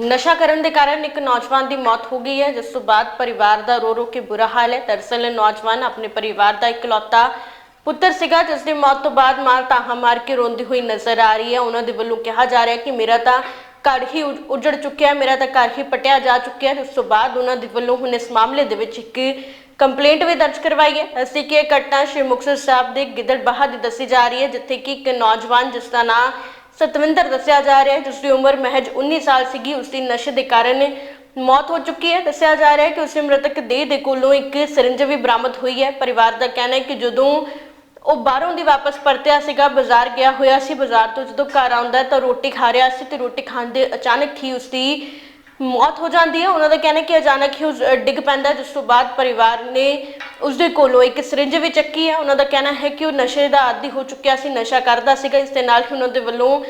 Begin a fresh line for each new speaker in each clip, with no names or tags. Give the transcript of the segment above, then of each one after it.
ਨਸ਼ਾ ਕਰਨ ਦੇ ਕਾਰਨ ਇੱਕ ਨੌਜਵਾਨ ਦੀ ਮੌਤ ਹੋ ਗਈ ਹੈ, ਜਿਸ ਤੋਂ ਬਾਅਦ ਪਰਿਵਾਰ ਦਾ ਰੋ ਰੋ ਕੇ ਬੁਰਾ ਹਾਲ ਹੈ। ਦਰਅਸਲ ਨੌਜਵਾਨ ਆਪਣੇ ਪਰਿਵਾਰ ਦਾ ਇਕਲੌਤਾ ਪੁੱਤਰ ਸੀਗਾ, ਜਿਸ ਦੀ ਮੌਤ ਤੋਂ ਬਾਅਦ ਮਾਂ ਤਾਹਾ ਮਾਰ ਕੇ ਰੋਂਦੀ ਹੋਈ ਨਜ਼ਰ ਆ ਰਹੀ ਹੈ। ਉਹਨਾਂ ਦੇ ਵੱਲੋਂ ਕਿਹਾ ਜਾ ਰਿਹਾ ਹੈ ਕਿ ਮੇਰਾ ਤਾਂ ਘਰ ਹੀ ਉਜ- ਉਜੜ ਚੁੱਕਿਆ ਹੈ, ਮੇਰਾ ਤਾਂ ਘਰ ਹੀ ਪਟਿਆ ਜਾ ਚੁੱਕਿਆ ਹੈ। ਉਸ ਤੋਂ ਬਾਅਦ ਉਹਨਾਂ ਦੇ ਵੱਲੋਂ ਹੁਣ ਇਸ ਮਾਮਲੇ ਦੇ ਵਿੱਚ ਇੱਕ ਕੰਪਲੇਂਟ ਵੀ ਦਰਜ ਕਰਵਾਈ ਹੈ। ਅਸੀਂ ਕਿ ਇਹ ਘਟਨਾ ਸ਼੍ਰੀ ਮੁਕਤਸਰ ਸਾਹਿਬ ਦੇ ਗਿੱਦੜਬਾਹਾ ਦੀ ਦੱਸੀ ਜਾ ਰਹੀ ਹੈ, ਜਿੱਥੇ ਕਿ ਇੱਕ ਨੌਜਵਾਨ, ਜਿਸ ਦਾ ਨਾਂ ਸਤਵਿੰਦਰ ਦੱਸਿਆ ਜਾ ਰਿਹਾ ਹੈ ਜਿਸ ਦੀ ਉਮਰ ਮਹਿਜ 19 ਸਾਲ ਸੀਗੀ ਉਸ ਦੀ ਨਸ਼ੇ ਦੇ ਕਾਰਨ ਮੌਤ ਹੋ ਚੁੱਕੀ ਹੈ। ਦੱਸਿਆ ਜਾ ਰਿਹਾ ਹੈ ਕਿ ਉਸ ਦੀ ਮ੍ਰਿਤਕ ਦੇਹ ਦੇ ਕੋਲੋਂ ਇੱਕ ਸਿਰਿੰਜ ਵੀ ਬਰਾਮਦ ਹੋਈ ਹੈ। ਪਰਿਵਾਰ ਦਾ ਕਹਿਣਾ ਹੈ ਕਿ ਜਦੋਂ ਉਹ ਬਾਹਰੋਂ ਦੀ ਵਾਪਸ ਪਰਤਿਆ ਸੀਗਾ, ਬਾਜ਼ਾਰ ਗਿਆ ਹੋਇਆ ਸੀ। ਬਾਜ਼ਾਰ ਤੋਂ ਜਦੋਂ ਘਰ ਆਉਂਦਾ ਤਾਂ ਰੋਟੀ ਖਾ ਰਿਹਾ ਸੀ ਤੇ ਰੋਟੀ ਖਾਣ ਦੇ ਅਚਾਨਕ ਹੀ ਉਸ ਦੀ ਮੌਤ ਹੋ ਜਾਂਦੀ ਹੈ। ਉਹਨਾਂ ਦਾ ਕਹਿਣਾ ਕਿ ਅਚਾਨਕ ਹੀ ਉਸ ਡਿੱਗ ਪੈਂਦਾ ਜਿਸ ਤੋਂ ਬਾਅਦ ਪਰਿਵਾਰ ਨੇ ਉਸ ਦੇ ਕੋਲੋਂ ਇੱਕ ਸਿਰਿੰਜ ਵੀ ਚੱਕੀ ਹੈ। ਉਹਨਾਂ ਦਾ ਕਹਿਣਾ ਹੈ ਕਿ ਉਹ ਨਸ਼ੇ ਦਾ ਆਦੀ ਹੋ ਚੁੱਕਿਆ ਸੀ, ਨਸ਼ਾ ਕਰਦਾ ਸੀਗਾ। ਇਸ ਦੇ ਨਾਲ ਹੀ ਉਹਨਾਂ ਦੇ ਵੱਲੋਂ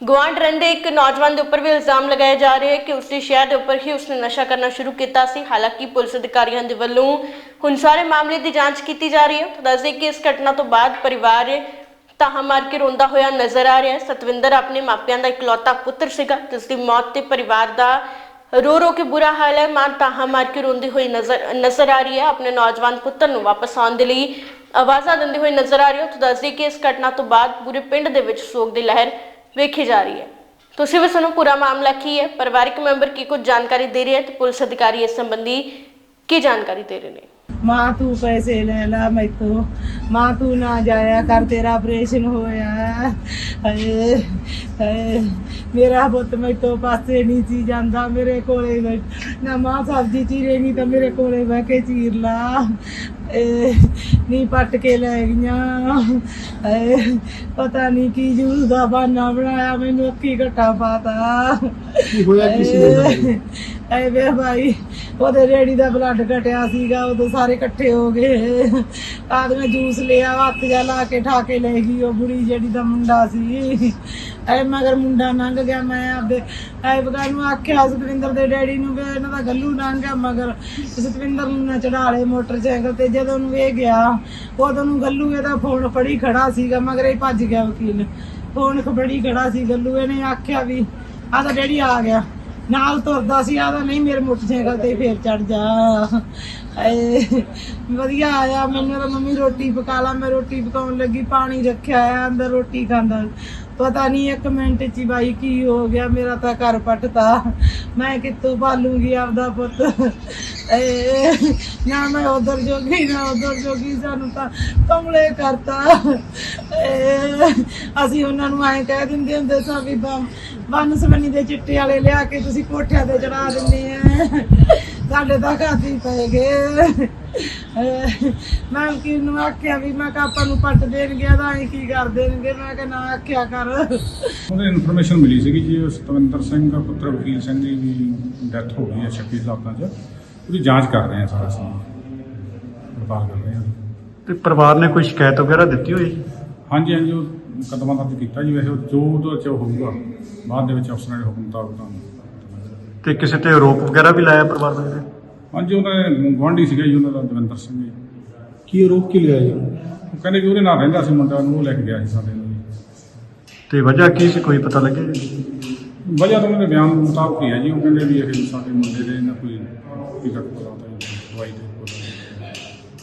ਗੁਆਂਢ ਰਹਿੰਦੇ ਇੱਕ ਨੌਜਵਾਨ ਦੇ ਉੱਪਰ ਵੀ ਇਲਜ਼ਾਮ ਲਗਾਏ ਜਾ ਰਹੇ ਹੈ ਕਿ ਉਸ ਦੀ ਸ਼ਹਿਰ ਦੇ ਉੱਪਰ ਹੀ ਉਸਨੇ ਨਸ਼ਾ ਕਰਨਾ ਸ਼ੁਰੂ ਕੀਤਾ ਸੀ। ਹਾਲਾਂਕਿ ਪੁਲਿਸ ਅਧਿਕਾਰੀਆਂ ਦੇ ਵੱਲੋਂ ਹੁਣ ਸਾਰੇ ਮਾਮਲੇ ਦੀ ਜਾਂਚ ਕੀਤੀ ਜਾ ਰਹੀ ਹੈ। ਦੱਸਦੇ ਕਿ ਇਸ ਘਟਨਾ ਤੋਂ ਬਾਅਦ ਪਰਿਵਾਰ ਤਾਹਾ ਮਾਰ ਕੇ ਰੋਂਦਾ ਹੋਇਆ ਨਜ਼ਰ ਆ ਰਿਹਾ ਹੈ। ਸਤਵਿੰਦਰ ਆਪਣੇ ਮਾਪਿਆਂ ਦਾ ਇਕਲੌਤਾ ਪੁੱਤਰ ਸੀਗਾ ਜਿਸ ਦੀ ਮੌਤ ਤੇ ਪਰਿਵਾਰ ਦਾ ਰੋ ਰੋ ਕੇ ਬੁਰਾ ਹਾਲ ਹੈ। ਮਾਂ ਤਾਹਾ ਮਾਰ ਕੇ ਰੋਂਦੀ ਹੋਈ ਨਜ਼ਰ ਨਜ਼ਰ ਆ ਰਹੀ ਹੈ। ਆਪਣੇ ਨੌਜਵਾਨ ਪੁੱਤਰ ਨੂੰ ਵਾਪਸ ਆਉਣ ਦੇ ਲਈ ਆਵਾਜ਼ਾਂ ਦਿੰਦੇ ਹੋਏ ਨਜ਼ਰ ਆ ਰਹੀ ਹੈ। ਤਾਂ ਦੱਸਦੀ ਕਿ ਇਸ ਘਟਨਾ ਤੋਂ ਬਾਅਦ ਪੂਰੇ ਪਿੰਡ ਦੇ ਵਿੱਚ ਸੋਗ ਦੀ ਲਹਿਰ ਵੇਖੀ ਜਾ ਰਹੀ ਹੈ। ਤੁਸੀਂ ਵੀ ਸੁਣੋ ਪੂਰਾ ਮਾਮਲਾ ਕੀ ਹੈ? ਪਰਿਵਾਰਕ ਮੈਂਬਰ ਕੀ ਕੁਝ ਜਾਣਕਾਰੀ ਦੇ ਰਹੇ ਹੈ ਤੇ ਪੁਲਿਸ ਅਧਿਕਾਰੀ ਇਸ ਸੰਬੰਧੀ ਕੀ ਜਾਣਕਾਰੀ ਦੇ ਰਹੇ ਨੇ?
ਮਾਂ ਤੂੰ ਪੈਸੇ ਲੈ ਲਾ ਮੈਥੋਂ। ਮਾਂ ਤੂੰ ਨਾ ਜਾਇਆ ਕਰ ਤੇਰਾ ਆਪਰੇਸ਼ਨ ਹੋਇਆ। ਹਾਏ ਹਾਏ ਮੇਰਾ ਪੁੱਤ ਮੈਥੋਂ ਪਾਸੇ ਨਹੀਂ ਸੀ ਜਾਂਦਾ ਮੇਰੇ ਕੋਲੇ ਬੈਠ ਨਾ ਮਾਂ ਸਬਜ਼ੀ ਚੀਰੇਗੀ ਤਾਂ ਮੇਰੇ ਕੋਲੇ ਬਹਿ ਕੇ ਚੀਰ ਲਾ। ਏ ਨੀ ਪੱਟ ਕੇ ਲੈ ਗਈਆਂ। ਪਤਾ ਨਹੀਂ ਕੀ ਜੂਸ ਦਾ ਬਹਾਨਾ ਬਣਾਇਆ ਮੈਨੂੰ ਅੱਖੀ ਘਟਾ ਪਾਤਾ।
ਕੀ ਹੋਇਆ ਕੀ ਸੀ ਉਹਨਾਂ ਨੂੰ?
ਐ ਵੇ ਭਾਈ ਉਹਦੇ ਰੇੜੀ ਦਾ ਬਲੱਡ ਘਟਿਆ ਸੀਗਾ, ਉਦੋਂ ਸਾਰੇ ਇਕੱਠੇ ਹੋ ਗਏ। ਆਦਮੀ ਜੂਸ ਲਿਆ, ਹੱਥ ਜਾ ਲਾ ਕੇ ਠਾ ਕੇ ਲੈ ਗਈ ਉਹ ਬੁੜੀ ਜਿਹੜੀ ਦਾ ਮੁੰਡਾ ਸੀ। ਐ ਮਗਰ ਮੁੰਡਾ ਲੰਘ ਗਿਆ, ਮੈਂ ਆਪਦੇ ਐ ਬਗਾਰ ਨੂੰ ਆਖਿਆ ਸਤਵਿੰਦਰ ਦੇ ਡੈਡੀ ਨੂੰ ਵੀ ਇਹਨਾਂ ਦਾ ਗੱਲੂ ਲੰਘ ਗਿਆ ਮਗਰ। ਸਤਵਿੰਦਰ ਨੂੰ ਨਾ ਚੜਾ ਲਏ ਮੋਟਰਸਾਈਕਲ ਤੇ, ਜਦੋਂ ਨੂੰ ਇਹ ਗਿਆ, ਉਦੋਂ ਨੂੰ ਗੱਲੂ ਇਹਦਾ ਫੋਨ ਫੜੀ ਖੜਾ ਸੀਗਾ, ਮਗਰ ਇਹ ਭੱਜ ਗਿਆ ਵਕੀਲ। ਫੋਨ ਫੜੀ ਖੜਾ ਸੀ ਗੱਲੂ, ਇਹਨੇ ਆਖਿਆ ਵੀ ਆਦਾ ਡੈਡੀ ਆ ਗਿਆ। ਨਾਲ ਤੁਰਦਾ ਸੀ ਆਦਾ ਨਹੀਂ ਮੇਰੇ ਮੋਟਰਸਾਈਕਲ ਤੇ ਫੇਰ ਚੜ ਜਾ। ਏ ਵਧੀਆ ਆਇਆ ਮੈਨੂੰ ਤਾਂ ਮੰਮੀ ਰੋਟੀ ਪਕਾ ਲਾ, ਮੈਂ ਰੋਟੀ ਪਕਾਉਣ ਲੱਗੀ, ਪਾਣੀ ਰੱਖਿਆ ਆ, ਅੰਦਰ ਰੋਟੀ ਖਾਂਦਾ। ਪਤਾ ਨਹੀਂ ਇੱਕ ਮਿੰਟ ਚ ਹੀ ਬਾਈ ਕੀ ਹੋ ਗਿਆ, ਮੇਰਾ ਤਾਂ ਘਰ ਪੱਟਤਾ। ਮੈਂ ਕਿੱਥੋਂ ਪਾਲੂਗੀ ਆਪਦਾ ਪੁੱਤ? ਨਾ ਮੈਂ ਉਧਰ ਜੋਗੀ ਨਾ ਉਧਰ ਜੋਗੀ, ਸਾਨੂੰ ਤਾਂ ਕਮਲੇ ਕਰਤਾ। ਅਸੀਂ ਉਹਨਾਂ ਨੂੰ ਐਂ ਕਹਿ ਦਿੰਦੇ ਹੁੰਦੇ ਸਾਂ ਵੀ ਬੰਨ ਸਵੰਨੀ ਦੇ ਚਿੱਟੇ ਵਾਲੇ ਲਿਆ ਕੇ ਤੁਸੀਂ ਕੋਠਿਆਂ ਤੇ ਚੜਾ ਦਿੰਦੇ ਆ। ਸਾਡੇ ਤਾਂ ਖਾਤੀ ਪੈ ਗਏ। ਮੈਂ ਕਿ ਨੂੰ ਆਖਿਆ ਵੀ ਮੈਂ ਕਿਹਾ ਨੂੰ ਪੱਟ ਦੇਣਗੇ ਤਾਂ ਅਸੀਂ ਕੀ ਕਰ ਦੇਣਗੇ? ਮੈਂ ਕਿਹਾ ਨਾ ਆਖਿਆ ਕਰ।
ਉਹਦੇ ਇਨਫੋਰਮੇਸ਼ਨ ਮਿਲੀ ਸੀਗੀ ਜੀ ਸਤਵਿੰਦਰ ਸਿੰਘ ਪੁੱਤਰ ਵਕੀਲ ਸਿੰਘ ਦੀ ਵੀ ਡੈਥ ਹੋ ਗਈ ਹੈ 26 ਲਾਖਾਂ 'ਚ। ਉਹਦੀ ਜਾਂਚ ਕਰ ਰਹੇ ਹਾਂ ਸਾਰਾ ਅਸੀਂ ਪੜਤਾਲ ਕਰ ਰਹੇ ਹਾਂ।
ਤੇ ਪਰਿਵਾਰ ਨੇ ਕੋਈ ਸ਼ਿਕਾਇਤ ਵਗੈਰਾ ਦਿੱਤੀ ਹੋਈ?
ਹਾਂਜੀ ਹਾਂਜੀ ਉਹ ਮੁਕੱਦਮਾ ਦਰਜ ਕੀਤਾ ਜੀ। ਵੈਸੇ ਉਹ ਜੋ ਉਹਦੇ 'ਚ ਹੋਊਗਾ ਬਾਅਦ ਦੇ ਵਿੱਚ ਅਫਸਰਾਂ ਦੇ ਹੁਕਮ ਮੁਤਾਬਕ ਤੁਹਾਨੂੰ
ਤੇ ਕਿਸੇ ਤੇ ਆਰੋਪ ਵਗੈਰਾ ਵੀ ਲਾਇਆ ਪਰਿਵਾਰ ਦੇ
ਹਾਂਜੀ ਉਹਦਾ ਗੁਆਂਢੀ ਸੀਗਾ ਜੀ ਉਹਨਾਂ ਦਾ ਦਵਿੰਦਰ ਸਿੰਘ ਜੀ।
ਕੀ ਆਰੋਪ ਕੀ ਲਗਾਇਆ ਜੀ?
ਉਹ ਕਹਿੰਦੇ ਵੀ ਉਹਦੇ ਨਾਲ ਰਹਿੰਦਾ ਸੀ ਮੁੰਡਾ ਨੂੰ ਉਹ ਲੈ ਕੇ ਗਿਆ ਸੀ ਸਾਡੇ ਨੂੰ ਜੀ
ਤੇ ਵਜ੍ਹਾ ਕੀ ਸੀ? ਕੋਈ ਪਤਾ ਲੱਗਿਆ ਜੀ?
ਵਜ੍ਹਾ ਤਾਂ ਉਹਨਾਂ ਦੇ ਬਿਆਨ ਮੁਤਾਬਕ ਹੀ ਹੈ ਜੀ। ਉਹ ਕਹਿੰਦੇ ਵੀ ਇਹ ਸਾਡੇ ਮੁੰਡੇ ਦੇ ਨਾ ਕੋਈ ਕੀ ਪਤਾ ਤਾਂ ਦਵਾਈ ਦੇ ਕੋਲ